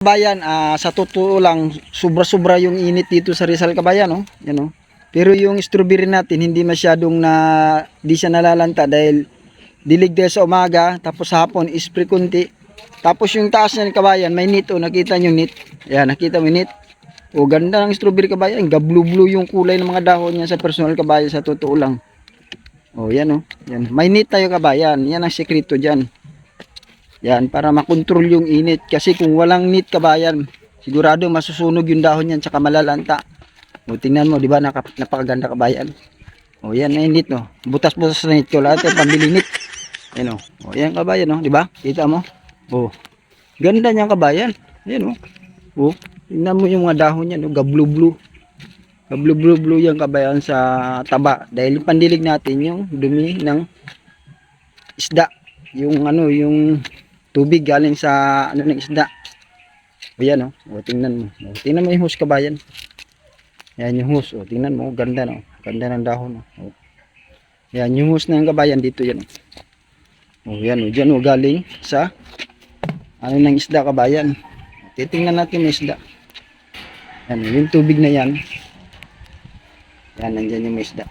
Kabayan, ah, sa totoo lang, sobra-sobra yung init dito sa Rizal Kabayan, oh. Yan, oh. Pero yung strawberry natin, hindi masyadong na, di siya nalalanta dahil dilig dahil sa umaga, tapos hapon, ispray kunti. Tapos yung taas niya kabayan, may nit, oh. Nakita nyo nit? Yan, nakita mo nit? O, ganda ng strawberry kabayan. Gablu-blue yung kulay ng mga dahon niya sa personal kabayan, sa totoo lang. Oh, yan, oh. Yan. May nit tayo kabayan. Yan ang sekreto dyan. Yan, para makontrol yung init. Kasi kung walang nit kabayan, sigurado masusunog yung dahon yan, tsaka malalanta. O, tingnan mo, di ba, naka, napakaganda kabayan. O, yan na yung nit, no. Butas-butas na nit ko, lahat yung pambili nit. Yan, o. O, yan kabayan, no, di ba? Kita mo? O, ganda niyang kabayan. Yan, o. O, tingnan mo yung mga dahon yan, o, gablu-blue. Gablu-blue-blue yung kabayan sa taba. Dahil pandilig natin yung dumi ng isda. Yung ano, yung tubig galing sa ano ng isda. O yan o. O tingnan mo. O, tingnan mo yung hose kabayan. Yan yung hose. O tingnan mo. Ganda no. Ganda ng dahon. O. Yan yung hose ng kabayan dito yan. O yan o. Diyan o galing sa ano ng isda kabayan. Titingnan natin yung isda. Yan yung tubig na yan. Yan nandyan yung isda.